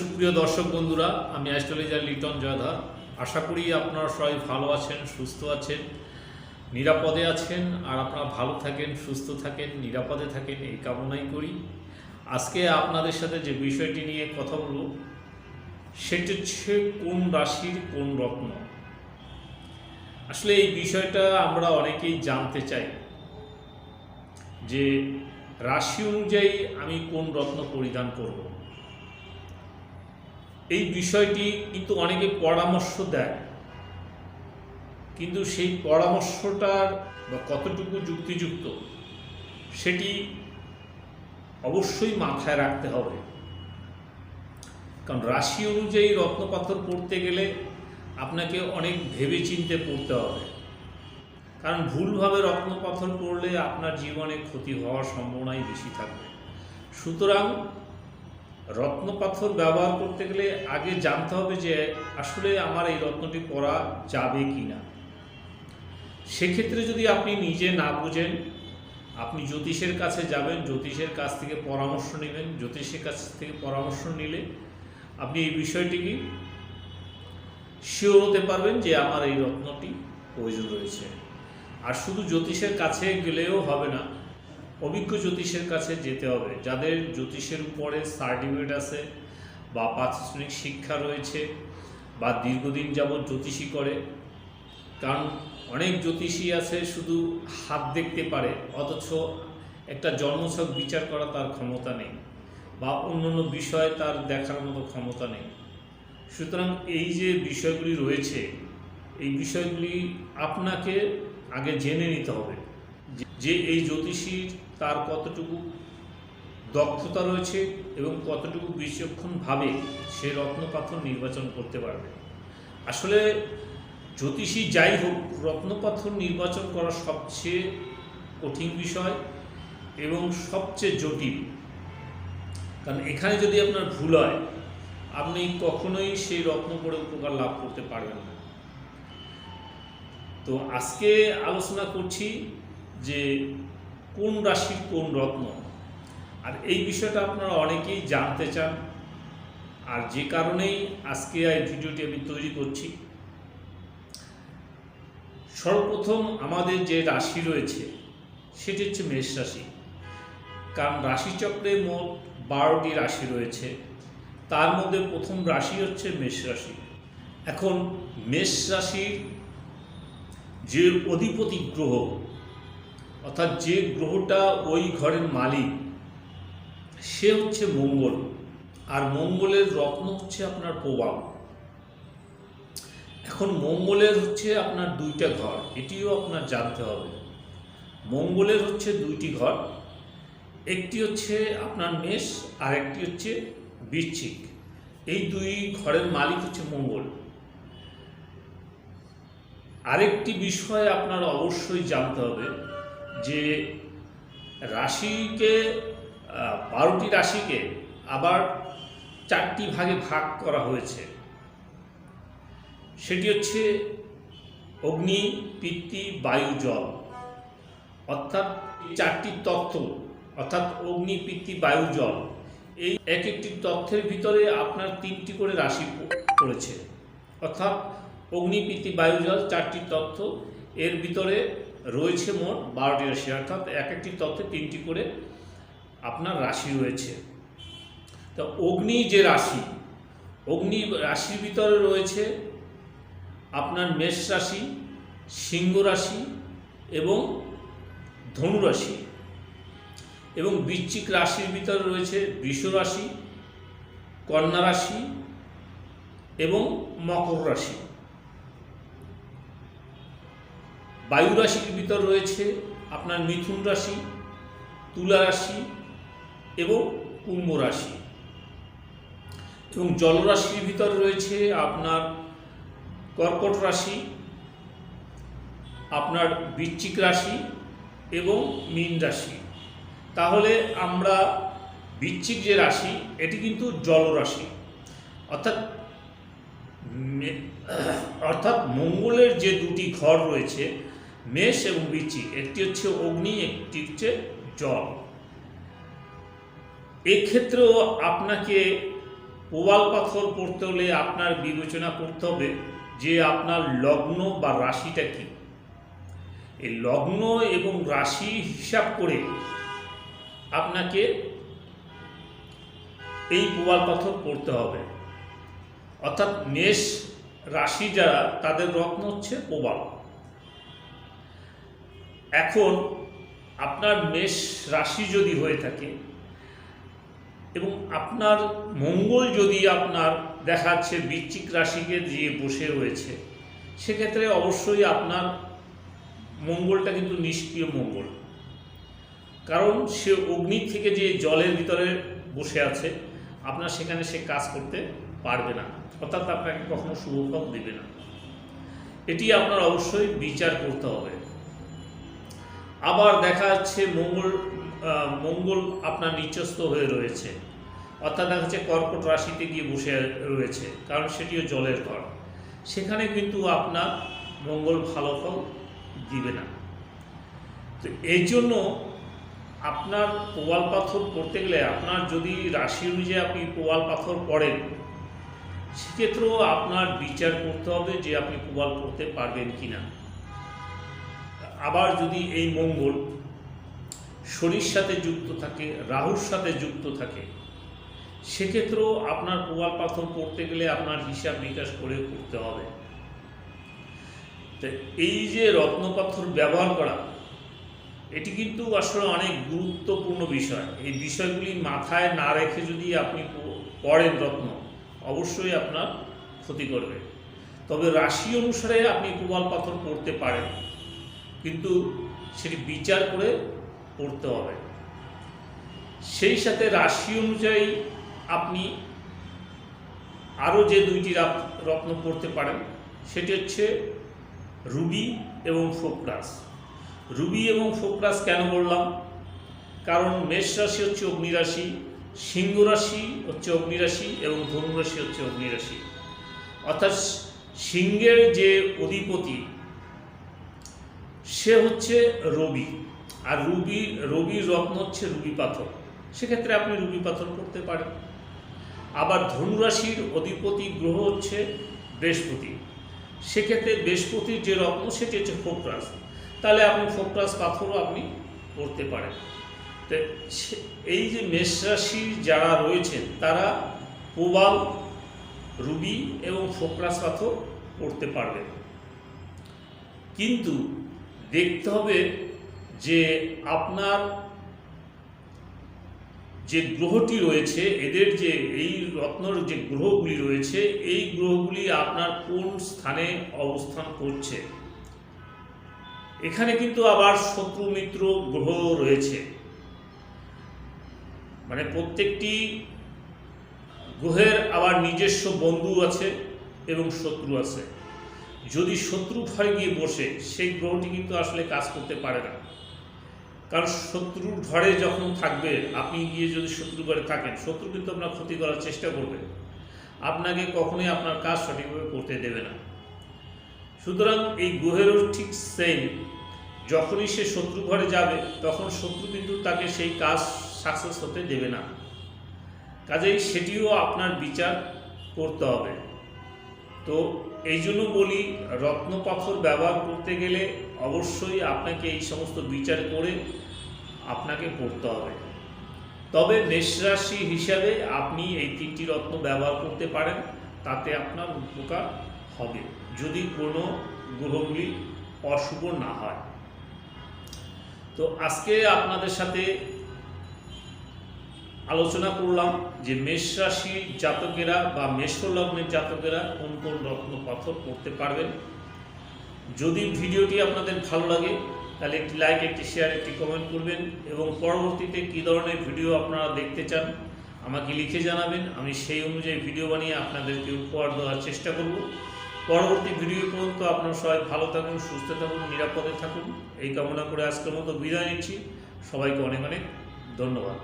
সুপ্রিয় দর্শক বন্ধুরা, আমি অ্যাস্ট্রোলজার লিটন জয়ধর। আশা করি আপনারা সবাই ভালো আছেন, সুস্থ আছেন, নিরাপদে আছেন, আর আপনারা ভালো থাকেন, সুস্থ থাকেন, নিরাপদে থাকেন, এই কামনাই করি। আজকে আপনাদের সাথে যে বিষয়টি নিয়ে কথা বলব, সেটি হচ্ছে কোন রাশির কোন রত্ন? আসলে এই বিষয়টা আমরা অনেকেই জানতে চাই, যে রাশি অনুযায়ী আমি কোন রত্ন পরিধান করব? এই বিষয়টি কিন্তু অনেকে পরামর্শ দেয়। কিন্তু সেই পরামর্শটার বা কতটুকু যুক্তিযুক্ত, সেটি অবশ্যই মাথায় রাখতে হবে। কারণ রাশি অনুযায়ী রত্নপাথর পড়তে গেলে আপনাকে অনেক ভেবে চিনতে পড়তে হবে। কারণ ভুলভাবে রত্নপাথর পড়লে আপনার জীবনে ক্ষতি হওয়ার সম্ভাবনাই বেশি থাকবে। সুতরাং রত্নপাথর ব্যবহার করতে গেলে আগে জানতে হবে যে আসলে আমার এই রত্নটি পরা যাবে কি না সেক্ষেত্রে যদি আপনি নিজে না বুঝেন, আপনি জ্যোতিষের কাছে যাবেন, জ্যোতিষের কাছ থেকে পরামর্শ নেবেন, জ্যোতিষের কাছ থেকে পরামর্শ নিলে আপনি এই বিষয়টিকে শিওর হতে পারবেন যে আমার এই রত্নটি প্রয়োজন রয়েছে। আর শুধু জ্যোতিষের কাছে গেলেও হবে না অভিজ্ঞ জ্যোতিষের কাছে যেতে হবে। যাদের জ্যোতিষের উপরে সার্টিফিকেট আছে বা প্রাথমিক শিক্ষা রয়েছে বা দীর্ঘদিন যাবৎ জ্যোতিষী করে, কারণ অনেক জ্যোতিষী আছে শুধু হাত দেখতে পারে, অথচ একটা জন্মছক বিচার করা তার ক্ষমতা নেই বা অন্যান্য বিষয় তার দেখার মতো ক্ষমতা নেই। সুতরাং এই যে বিষয়গুলি রয়েছে, এই বিষয়গুলি আপনাকে আগে জেনে নিতে হবে যে এই জ্যোতিষীর তার কতটুকু দক্ষতা রয়েছে এবং কতটুকু বিচক্ষণভাবে সে রত্নপাথর নির্বাচন করতে পারবে। আসলে জ্যোতিষী যাই হোক, রত্নপাথর নির্বাচন করা সবচেয়ে কঠিন বিষয় এবং সবচেয়ে জটিল। কারণ এখানে যদি আপনার ভুল হয়, আপনি কখনোই সেই রত্ন করে উপকার লাভ করতে পারবেন না। তো আজকে আলোচনা করছি যে কোন রাশির কোন রত্ন? আর এই বিষয়টা আপনারা অনেকেই জানতে চান। আর যে কারণেই আজকে এই ভিডিওটি আমি তৈরি করছি। সর্বপ্রথম আমাদের যে রাশি রয়েছে, সেটি হচ্ছে মেষ রাশি। কারণ রাশিচক্রে মোট বারোটি রাশি রয়েছে। তার মধ্যে প্রথম রাশি হচ্ছে মেষ রাশি। এখন মেষ রাশির যে অধিপতি গ্রহ অর্থাৎ যে গ্রহটা ওই ঘরের মালিক, সে হচ্ছে মঙ্গল। আর মঙ্গলের রত্ন হচ্ছে আপনার প্রভাব এখন মঙ্গলের হচ্ছে আপনার দুইটা ঘর, এটিও আপনার জানতে হবে। মঙ্গলের হচ্ছে দুইটি ঘর, একটি হচ্ছে আপনার মেষ, আর একটি হচ্ছে বৃশ্চিক। এই দুই ঘরের মালিক হচ্ছে মঙ্গল। আরেকটি বিষয় আপনার অবশ্যই জানতে হবে যে রাশিকে বারোটি রাশিকে আবার চারটি ভাগে ভাগ করা হয়েছে। সেটি হচ্ছে অগ্নি, পিত্তি, বায়ু, জল। অর্থাৎ চারটি তত্ত্ব, অর্থাৎ অগ্নি, পিত্তি, বায়ু, জল। এই এক একটি তথ্যের ভিতরে আপনার তিনটি করে রাশি পড়েছে। অর্থাৎ অগ্নি, পিত্তি, বায়ু, জল চারটি তথ্য এর ভিতরে রয়েছে মোট বারোটি রাশি, অর্থাৎ এক একটি তথ্যে তিনটি করে আপনার রাশি রয়েছে। তো অগ্নি যে রাশি, অগ্নি রাশির ভিতরে রয়েছে আপনার মেষ রাশি, সিংহ রাশি এবং ধনু রাশি এবং বৃশ্চিক রাশির ভিতরে রয়েছে বৃষ রাশি, কন্যা রাশি এবং মকর রাশি। বায়ু রাশির ভিতর রয়েছে আপনার মিথুন রাশি, তুলা রাশি এবং কুম্ভ রাশি। এবং জলরাশির ভিতর রয়েছে আপনার কর্কট রাশি, আপনার বৃশ্চিক রাশি এবং মীন রাশি। তাহলে আমরা বৃশ্চিক যে রাশি, এটি কিন্তু জলরাশি অর্থাৎ অর্থাৎ মঙ্গলের যে দুটি ঘর রয়েছে মেষ এবং বৃশ্চিক একটি হচ্ছে অগ্নি, একটি হচ্ছে জল। এক্ষেত্রেও আপনাকে প্রবাল পাথর পড়তে হলে আপনার বিবেচনা করতে হবে যে আপনার লগ্ন বা রাশিটা কি। এই লগ্ন এবং রাশি হিসাব করে আপনাকে এই প্রবাল পাথর পড়তে হবে। অর্থাৎ মেষ রাশি যারা, তাদের রত্ন হচ্ছে প্রবাল এখন আপনার মেষ রাশি যদি হয়ে থাকে এবং আপনার মঙ্গল যদি আপনার দেখাচ্ছে বৃশ্চিক রাশিকে দিয়ে বসে রয়েছে, সেক্ষেত্রে অবশ্যই আপনার মঙ্গলটা কিন্তু নিষ্ক্রিয় মঙ্গল। কারণ সে অগ্নির থেকে যে জলের ভিতরে বসে আছে, আপনার সেখানে সে কাজ করতে পারবে না। অর্থাৎ আপনাকে কখনো শুভফল দেবে না। এটি আপনার অবশ্যই বিচার করতে হবে। আবার দেখা যাচ্ছে মঙ্গল মঙ্গল আপনার নিচস্থ হয়ে রয়েছে। অর্থাৎ দেখা যাচ্ছে কর্কট রাশিতে গিয়ে বসে রয়েছে, কারণ সেটিও জলের ঘর। সেখানে কিন্তু আপনার মঙ্গল ভালো ফল দিবে না। তো এই জন্য আপনার প্রবাল পাথর পড়তে গেলে আপনার যদি রাশি অনুযায়ী আপনি প্রবাল পাথর পড়েন, সেক্ষেত্রেও আপনার বিচার করতে হবে যে আপনি প্রবাল পড়তে পারবেন কি না আবার যদি এই মঙ্গল শনির সাথে যুক্ত থাকে, রাহুর সাথে যুক্ত থাকে, সেক্ষেত্রেও আপনার প্রবাল পাথর পড়তে গেলে আপনার হিসাব নিকাশ করে করতে হবে। তো এই যে রত্ন পাথর ব্যবহার করা, এটি কিন্তু আসলে অনেক গুরুত্বপূর্ণ বিষয়। এই বিষয়গুলি মাথায় না রেখে যদি আপনি পড়েন রত্ন, অবশ্যই আপনার ক্ষতি করবে। তবে রাশি অনুসারে আপনি প্রবাল পাথর পড়তে পারেন। কিন্তু সেটি বিচার করে পড়তে হবে। সেই সাথে রাশি অনুযায়ী আপনি আরও যে দুইটি রাত- রত্ন পড়তে পারেন, সেটি হচ্ছে রুবি এবং ফোকরাস। রুবি এবং ফোকরাস কেন বললাম কারণ মেষ রাশি হচ্ছে অগ্নিরাশি, সিংহ রাশি হচ্ছে অগ্নিরাশি এবং ধনুরাশি হচ্ছে অগ্নিরাশি। অর্থাৎ সিংহের যে অধিপতি সে হচ্ছে রবি, আর রুবি, রবির রত্ন হচ্ছে রুবি পাথর। সেক্ষেত্রে আপনি রুবি পাথর করতে পারেন। আবার ধনুরাশির অধিপতি গ্রহ হচ্ছে বৃহস্পতি। সেক্ষেত্রে বৃহস্পতির যে রত্ন, সেটি হচ্ছে ফোকরাস তাহলে আপনি ফোকরাস পাথরও আপনি করতে পারেন। তো এই যে মেষ রাশির যারা রয়েছেন, তারা প্রবাল, রুবি এবং ফোকরাস পাথর করতে পারবেন। কিন্তু দেখতে হবে যে আপনার যে গ্রহটি রয়েছে, এদের যে এই রত্নর যে গ্রহগুলি রয়েছে, এই গ্রহগুলি আপনার কোন স্থানে অবস্থান করছে? এখানে কিন্তু আবার শত্রু মিত্র গ্রহ রয়েছে। মানে প্রত্যেকটি গ্রহের আবার নিজস্ব বন্ধু আছে এবং শত্রু আছে। যদি শত্রু ঘরে গিয়ে বসে, সেই গ্রহটি কিন্তু আসলে কাজ করতে পারে না। কারণ শত্রুর ঘরে যখন থাকবে, আপনি গিয়ে যদি শত্রু ঘরে থাকেন, শত্রু কিন্তু আপনার ক্ষতি করার চেষ্টা করবে। আপনাকে কখনোই আপনার কাজ সঠিকভাবে করতে দেবে না। সুতরাং এই গ্রহেরও ঠিক সেম যখনই সে শত্রু ঘরে যাবে, তখন শত্রু কিন্তু তাকে সেই কাজ সাকসেস হতে দেবে না। কাজেই সেটিও আপনার বিচার করতে হবে। তো এই জন্য বলি, রত্ন পাথর ব্যবহার করতে গেলে অবশ্যই আপনাকে এই সমস্ত বিচার করে আপনাকে পড়তে হবে। তবে মেষ রাশি হিসাবে আপনি এই তিনটি রত্ন ব্যবহার করতে পারেন, তাতে আপনার উপকার হবে, যদি কোনো গ্রহগুলি অশুভ না হয়। তো আজকে আপনাদের সাথে আলোচনা করলাম যে মেষ রাশির জাতকেরা বা মেষ লগ্নের জাতকেরা কোন কোন রত্ন পাথর করতে পারবেন। যদি ভিডিওটি আপনাদের ভালো লাগে, তাহলে একটি লাইক একটি শেয়ার একটি কমেন্ট করবেন এবং পরবর্তীতে কী ধরনের ভিডিও আপনারা দেখতে চান আমাকে লিখে জানাবেন। আমি সেই অনুযায়ী ভিডিও বানিয়ে আপনাদেরকে উপহার দেওয়ার চেষ্টা করব। পরবর্তী ভিডিও পর্যন্ত আপনারা সবাই ভালো থাকুন, সুস্থ থাকুন, নিরাপদে থাকুন। এই কামনা করে আজকের মতো বিদায় নিচ্ছি। সবাইকে অনেক অনেক ধন্যবাদ।